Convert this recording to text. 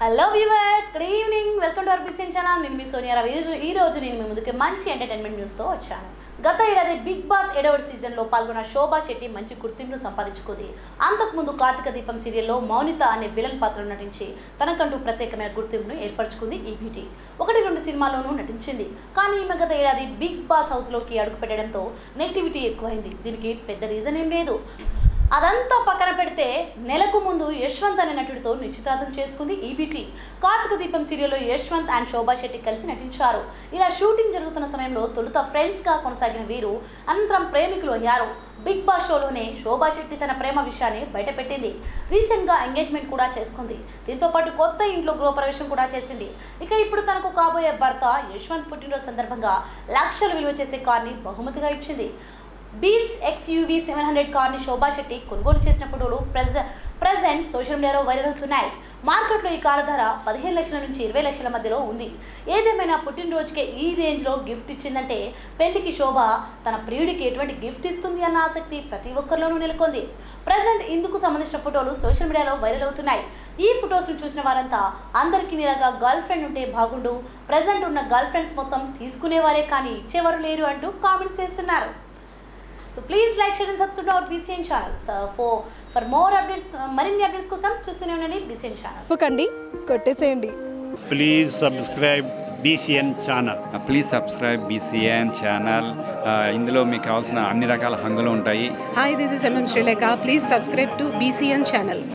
Hello viewers good evening welcome to our BCN channel నేను మీ సోనియా రవి ఈ- రోజు నేను మీ ముందుకి మంచి ఎంటర్టైన్మెంట్ న్యూస్తో వచ్చాను. గత ఏడాది బిగ్ బాస్ ఏడవ సీజన్లో పాల్గొన్న శోభా శెట్టి మంచి గుర్తింపును సంపాదించుకుంది. అంతకుముందు కార్తీక దీపం సీరియల్లో మౌనిత అనే విలన్ పాత్రలో నటించి తనకంటూ ప్రత్యేకమైన గుర్తింపును ఏర్పరచుకుంది ఈ బ్యూటీ ఒకటి రెండు సినిమాల్లోనూ నటించింది. కానీ ఈమె గత ఏడాది బిగ్ బాస్ హౌస్లోకి అడుగుపెట్టడంతో నెగిటివిటీ ఎక్కువైంది. దీనికి పెద్ద రీజన్ ఏం లేదు. అదంతా పక్కన పెడితే నెలకు ముందు యశ్వంత్ అనే నటుడితో నిశ్చితార్థం చేసుకుంది ఈబీటీ కార్తీక దీపం సీరియల్లో యశ్వంత్ అండ్ శోభా శెట్టి కలిసి నటించారు. ఇలా షూటింగ్ జరుగుతున్న సమయంలో తొలుత ఫ్రెండ్స్గా కొనసాగిన వీరు అనంతరం ప్రేమికులు అయ్యారు. బిగ్ బాస్ షోలోనే శోభా శెట్టి తన ప్రేమ విషయాన్ని బయటపెట్టింది. రీసెంట్గా ఎంగేజ్మెంట్ కూడా చేసుకుంది. దీంతో పాటు కొత్త ఇంట్లో గృహప్రవేశం కూడా చేసింది. ఇక ఇప్పుడు తనకు కాబోయే భర్త యశ్వంత్ పుట్టినరోజు సందర్భంగా లక్షలు విలువ చేసే కార్ని బహుమతిగా ఇచ్చింది. బీస్ట్ ఎక్స్యూవీ సెవెన్ హండ్రెడ్ కార్ని శోభా శెట్టి కొనుగోలు చేసిన ఫోటోలు ప్రజ ప్రజెంట్ సోషల్ మీడియాలో వైరల్ అవుతున్నాయి. మార్కెట్లో ఈ కారు ధర పదిహేను లక్షల నుంచి ఇరవై లక్షల మధ్యలో ఉంది. ఏదేమైనా పుట్టినరోజుకే ఈ రేంజ్లో గిఫ్ట్ ఇచ్చిందంటే పెళ్ళికి శోభ తన ప్రియుడికి ఎటువంటి గిఫ్ట్ ఇస్తుంది అన్న ఆసక్తి ప్రతి ఒక్కరిలోనూ నెలకొంది. ప్రజెంట్ ఇందుకు సంబంధించిన ఫోటోలు సోషల్ మీడియాలో వైరల్ అవుతున్నాయి. ఈ ఫొటోస్ను చూసిన వారంతా అందరికీ నీరగా గర్ల్ ఫ్రెండ్ ఉంటే బాగుండు. ప్రజెంట్ ఉన్న గర్ల్ ఫ్రెండ్స్ మొత్తం తీసుకునేవారే కానీ ఇచ్చేవారు లేరు అంటూ కామెంట్స్ చేస్తున్నారు. So please like share and subscribe our BCN channel so for for more updates మరిన్ని అప్డేట్స్ కోసం చూస్తూనే ఉండండి బీసీఎన్ ఛానల్ తప్పకండి కొట్టేసేయండి. Please subscribe BCN channel please subscribe BCN channel ఇందులో మీకు కావాల్సిన అన్ని రకాల హంగులు ఉంటాయి. Hi this is MM Sreelekha please subscribe to BCN channel